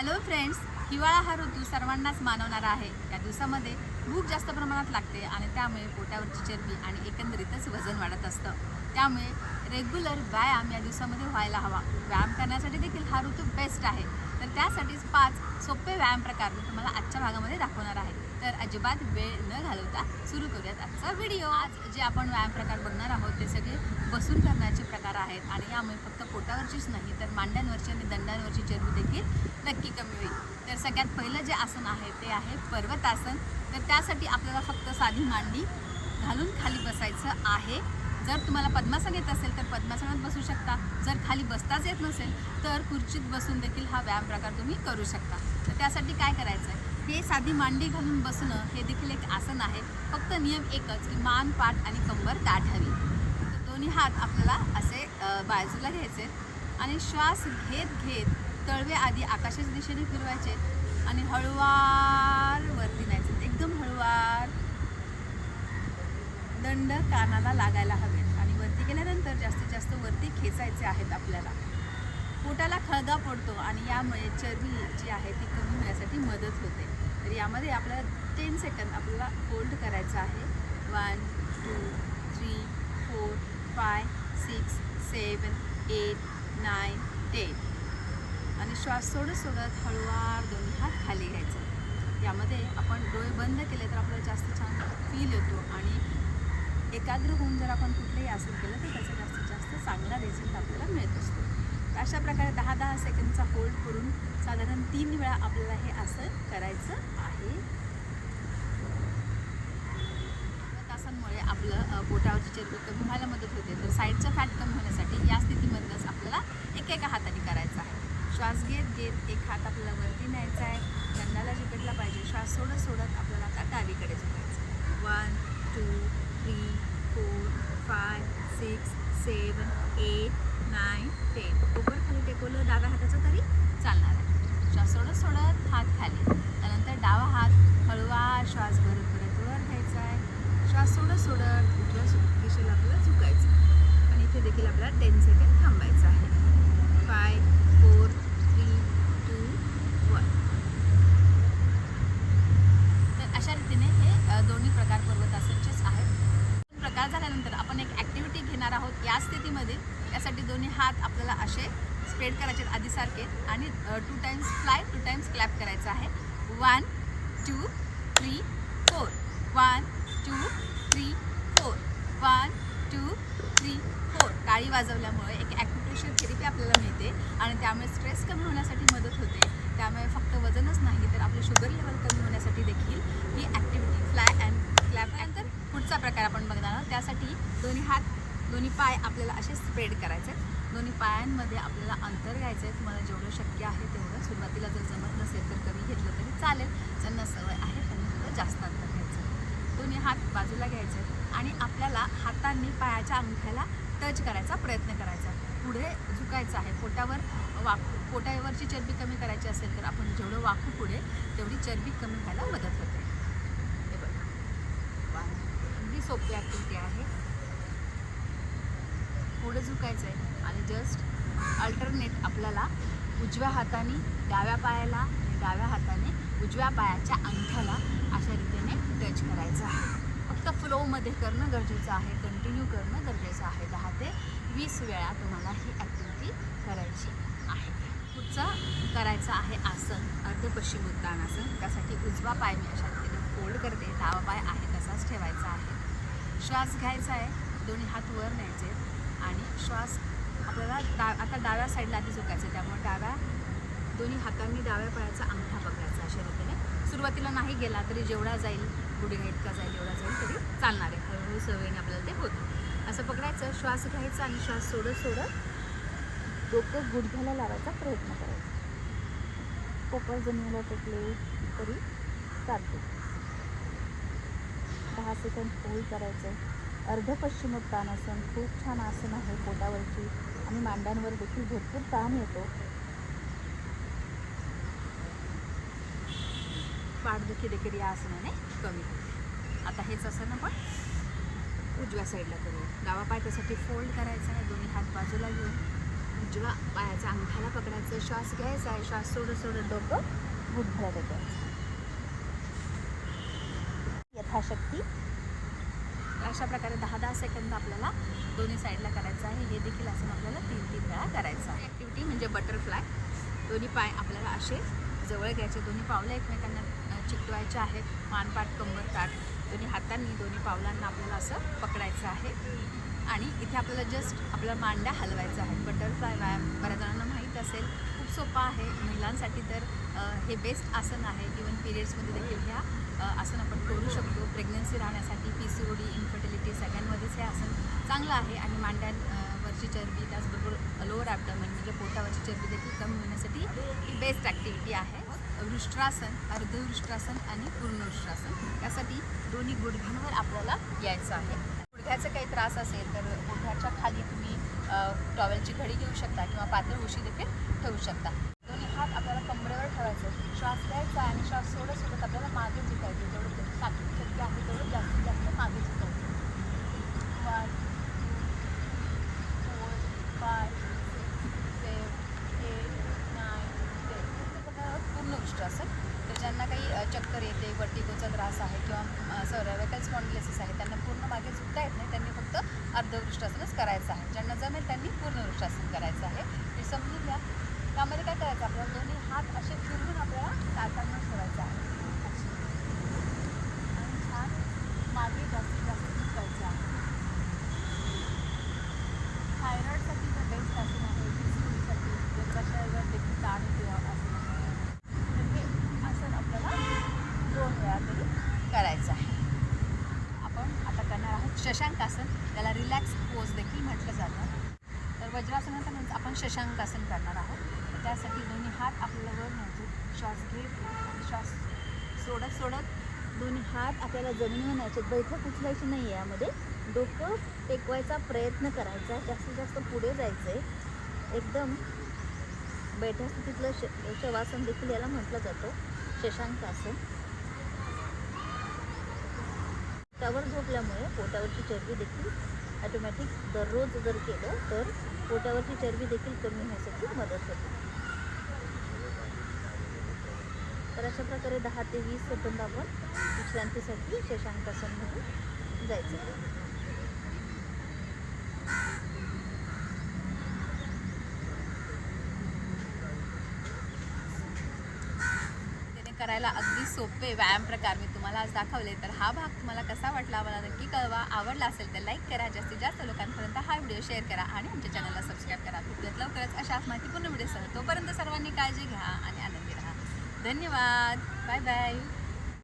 Hello friends हिवाळा हा ऋतू सर्वांनाच मानवणारा आहे. या दिवसामध्ये भूक जास्त प्रमाणात लागते आणि त्यामुळे पोटावरची चरबी आणि एकंदरीतच वजन वाढत असतं. त्यामुळे रेग्युलर व्यायाम या दिवसामध्ये व्हायला हवा. व्यायाम करण्यासाठी देखील हा ऋतू बेस्ट आहे. तर त्यासाठीच पाच सोपे व्यायाम प्रकार मी तुम्हाला आजच्या भागामध्ये दाखवणार आहे. तर अजिबात वेळ न घालवता सुरू करूयात आजचा व्हिडिओ. आज जे आपण व्यायाम प्रकार बघणार आहोत ते सगळे बसून करण्याचे प्रकार आहेत आणि यामुळे फक्त पोटावरचीच नाही तर मांड्यांवरची आणि दंडांवरची चरबी देखील नक्की कमी होईल. तर सगळ्यात पहिलं जे आसन आहे ते आहे पर्वतासन. तर त्यासाठी आपल्याला फक्त साधी मांडी घालून खाली बसायचं आहे. जर तुम्हाला पद्मासन येत असेल तर पद्मासनात बसू शकता. जर खाली बसताच येत नसेल तर खुर्चीत बसून देखील हा व्यायाम प्रकार तुम्ही करू शकता. तर त्यासाठी काय करायचं आहे हे साधी मांडी घालून बसणं हे देखील एक आसन आहे. फक्त नियम एकच की मान पाठ आणि कंबर ताठावी तर दोन्ही हात आपल्याला असे बाजूला घ्यायचे आणि श्वास घेत घेत तळवे आधी आकाशाच्या दिशेने फिरवायचे आणि हळुवार वरती न्यायचे एकदम हळुवार. दंड कानाला लागायला हवेत आणि वरती गेल्यानंतर जास्तीत जास्त वरती खेचायचे आहेत आपल्याला. पोटाला खळगा पडतो आणि यामुळे चरबी जी आहे ती कमी होण्यासाठी मदत होते. यामध्ये आपल्याला टेन सेकंद आपल्याला होल्ड करायचं आहे. One two three four five six seven eight nine ten आणि श्वास सोडत सोडत हळुवार दोन्ही हात खाली घ्यायचा. यामध्ये आपण डोळे बंद केले तर आपल्याला जास्त छान फील येतो आणि एकाग्र होऊन जर आपण कुठलंही आसन केलं तर त्याचा जास्तीत जास्त चांगला रिझल्ट आपल्याला मिळत असतो. अशा प्रकारे दहा दहा सेकंदचा होल्ड करून साधारण तीन वेळा आपल्याला हे असं करायचं आहे. तासांमुळे आपलं अ, पोटावरची चरबी कमी व्हायला मदत होते. तर साईडचं फॅट कमी होण्यासाठी या स्थितीमधनंच आपल्याला एक एका हाताने करायचं आहे. श्वास घेत घेत एक हात आपल्याला वरती न्यायचा आहे. दंडाला जिकडला पाहिजे श्वास सोडत सोडत आपल्याला आता डावीकडे झुकायचं one two three four five six seven eight nine ten उपर खाली टेकवलं डाव्या हाताचं तरी चालणार आहे. श्वास सोडत सोडत हात खाली. त्यानंतर डावा हात हळवा श्वास भरत भरत वर घ्यायचा आहे. श्वास सोडत सोडत उजव्या दिशेला आपल्याला झुकायचं आणि इथे देखील आपल्याला टेन सेकंड थांबायचं आहे. Five four three two one तर अशा रीतीने हे अ, दोन्ही प्रकार पर्वतासनचेच आहेत प्रकार झाल्यानंतर आपण एक ॲक्टिव्हिटी आहोत या स्थितीमध्ये. यासाठी दोन्ही हात आपल्याला असे स्प्रेड करायचे आहेत आधीसारखे आणि two times fly two times clap करायचा आहे. One two three four one two three four one two three four टाळी वाजवल्यामुळे एक ॲक्युप्रेशर थेरपी आपल्याला मिळते आणि त्यामुळे स्ट्रेस कमी होण्यासाठी मदत होते. त्यामुळे फक्त वजनच नाही तर आपलं शुगर लेवल कमी होण्यासाठी देखील ही ॲक्टिव्हिटी फ्लाय अँड क्लॅप नंतर पुढचा प्रकार आपण बघणार आहोत. त्यासाठी दोन्ही हात दोन्ही पाय आपल्याला असे स्प्रेड करायचे आहेत. दोन्ही पायांमध्ये आपल्याला अंतर घ्यायचं आहे तुम्हाला जेवढं शक्य आहे तेवढं. सुरुवातीला जर जमत नसेल तर कमी घेतलं तरी चालेल. ज्यांना सवय आहे त्यांनी थोडं जास्त अंतर घ्यायचं दोन्ही हात बाजूला घ्यायचे आणि आपल्याला हातांनी पायाच्या अंगठ्याला टच करायचा प्रयत्न करायचा पुढे झुकायचं आहे. पोटावर वाकू पोटावरची चरबी कमी करायची असेल तर आपण जेवढं वाकू पुढे तेवढी चरबी कमी व्हायला मदत होते. हे बघा. वा. अगदी सोपी ॲक्टिव्हिटी आहे. पुढे झुकायचं आहे आणि जस्ट अल्टरनेट आपल्याला उजव्या हाताने डाव्या पायाला आणि डाव्या हाताने उजव्या पायाच्या अंगठ्याला अशा रीतीने टच करायचं आहे. फक्त फ्लोमध्ये करणं गरजेचं आहे. कंटिन्यू करणं गरजेचं आहे. दहा ते वीस वेळा तुम्हाला ही ॲक्टिव्हिटी करायची आहे. पुढचं करायचं आहे आसन. अर्धपश्चिम उत्तानासन त्यासाठी उजवा पाय मी अशा रीतीने फोल्ड करते. डावा पाय आहे तसाच ठेवायचा आहे. श्वास घ्यायचा आहे. दोन्ही हात वर न्यायचे. आणि श्वास आपल्याला डा आता डाव्या साईडला आधी झुकायचं आहे. त्यामुळे डाव्या दोन्ही हातांनी डाव्या पायाचा अंगठा पकडायचा अशा रीतीने. सुरुवातीला नाही गेला तरी जेवढा जाईल गुडघा इतका जाईल एवढा जाईल तरी चालणार आहे. हळूहळू सवयीने आपल्याला ते होतं. असं पकडायचं श्वास घ्यायचा आणि श्वास सोडत सोडत डोकं गुडघ्याला लावायचा प्रयत्न करायचा. पोकळ जमिनीला टेकले तरी चालते दहा सेकंद होल्ड करायचं. अर्ध पश्चिमोत्तानासन खूप छान आसन आहे पोटावरची. आणि मांड्यांवर देखील भरपूर ताण येतो. पाठदुखी देखील या आसनाने कमी होते. आता हेच आसन आपण उजव्या साईडला करू डावा पाय त्यासाठी फोल्ड करायचा आहे. दोन्ही हात बाजूला घेऊन उजवा पायाचा अंगठ्याला पकडायचं. श्वास घ्यायचा आहे. श्वास सोडत सोडत डोकं गुडघ्याला टेकायचं यथाशक्ती अशा प्रकारे दहा दहा सेकंद आपल्याला दोन्ही साईडला करायचं आहे. हे देखील आसन आपल्याला तीन तीन वेळा करायचं आहे. ॲक्टिव्हिटी म्हणजे बटरफ्लाय दोन्ही पाय आपल्याला असे जवळ घ्यायचे. दोन्ही पावलं एकमेकांना चिकटवायचे आहेत. मानपाट कंबर ताट दोन्ही हातांनी दोन्ही पावलांना आपल्याला असं पकडायचं आहे. आणि इथे आपल्याला जस्ट आपल्या मांड्या हलवायचं आहे. बटरफ्लाय व्यायाम बऱ्याच जणांना माहीत असेल. खूप सोपा आहे महिलांसाठी तर हे बेस्ट आसन आहे. इवन पिरियड्समध्ये देखील ह्या आसन आपण करू शकतो. प्रेग्नन्सी राहण्यासाठी P C O D infertility सगळ्यांमध्येच हे आसन चांगलं आहे. आणि मांड्यांवरची चरबी त्याचबरोबर लोअर ॲबडॉमन म्हणजे पोटावरची चरबी देखील कमी होण्यासाठी ही बेस्ट ॲक्टिव्हिटी आहे. वृष्ट्रासन अर्धवृष्ट्रासन आणि पूर्णवृष्ट्रासन यासाठी दोन्ही गुडघ्यांवर आपल्याला यायचं आहे. गुडघ्याचा काही त्रास असेल तर गुडघ्याच्या खाली तुम्ही टॉवेलची घडी घेऊ शकता किंवा पातळ उशी देखील ठेवू शकता. दोन्ही हात आपल्याला कमरेवर ठेवायचे. श्वास घ्यायचा आणि श्वास सोडत सोडत आपल्याला मागे झुकायचे जेवढं ते साठवून शक्य आहे तेवढं जास्तीत जास्त मागे झुकायचं one four five seven eight nine ten पूर्ण उष्ट असेल तर ज्यांना काही अ, चक्कर येते त्रास आहे किंवा सर्वायकल स्पॉन्डिलिसिस आहे त्यांना पूर्ण मागे झुकता येत नाही. त्यांनी फक्त अर्धवृष्टासनच करायचं आहे. ज्यांना जमेल त्यांनी पूर्ण वृष्टासन करायचं आहे. हे समजून घ्या. त्यामध्ये काय करायचं? आपल्याला दोन्ही हात असे फिरवून आपल्याला ताटांना ठेवायचं आहे असे. आणि छान मागे जास्तीत जास्त झुकायचं आहे थायरॉइडसाठी तर बेस्ट आसन आहे पीसीओडीसाठी गर्भाशयावर देखील ताण किंवा आसन आहे तर हे आसन आपल्याला दोन वेळा तरी करायचं आहे. आपण आता करणार आहोत शशांक आसन. त्याला रिलॅक्स पोज देखील म्हटलं जातं. तर वज्रासनानंतर म्हणजे आपण शशांक आसन करणार आहोत. तर त्यासाठी दोन्ही हात आपल्याला वर न्यायचे. श्वास घेत आणि श्वास सोडत सोडत दोन्ही हात आपल्याला जमिनीवर न्यायचे. बैठक उचलायची नाही आहे यामध्ये. डोकं टेकवायचा प्रयत्न करायचा आहे. जास्तीत जास्त पुढे जायचं आहे एकदम बैठक स्थितीतलं श शवासन देखील याला म्हटलं जातं. शशांक पोटावर झोपल्यामुळे पोटावरची चरबी देखील ॲटोमॅटिक दररोज जर केलं तर पोटावरची चरबी देखील कमी होण्यासाठी मदत होते. तर अशा प्रकारे दहा ते वीस सेकंद आपण विश्रांतीसाठी शशांकासनमध्ये जायचं. करायला अगदी सोपे व्यायाम प्रकार मी तुम्हाला आज दाखवले. तर हा भाग तुम्हाला कसा वाटला मला नक्की कळवा. आवडला असेल तर लाईक करा. जास्तीत जास्त लोकांपर्यंत हा व्हिडिओ शेअर करा आणि आमच्या चॅनलला सबस्क्राईब करा. भेटूयात लवकरच अशाच माहितीपूर्ण व्हिडिओसह तोपर्यंत सर्वांनी काळजी घ्या आणि आनंदी राहा. धन्यवाद. Bye bye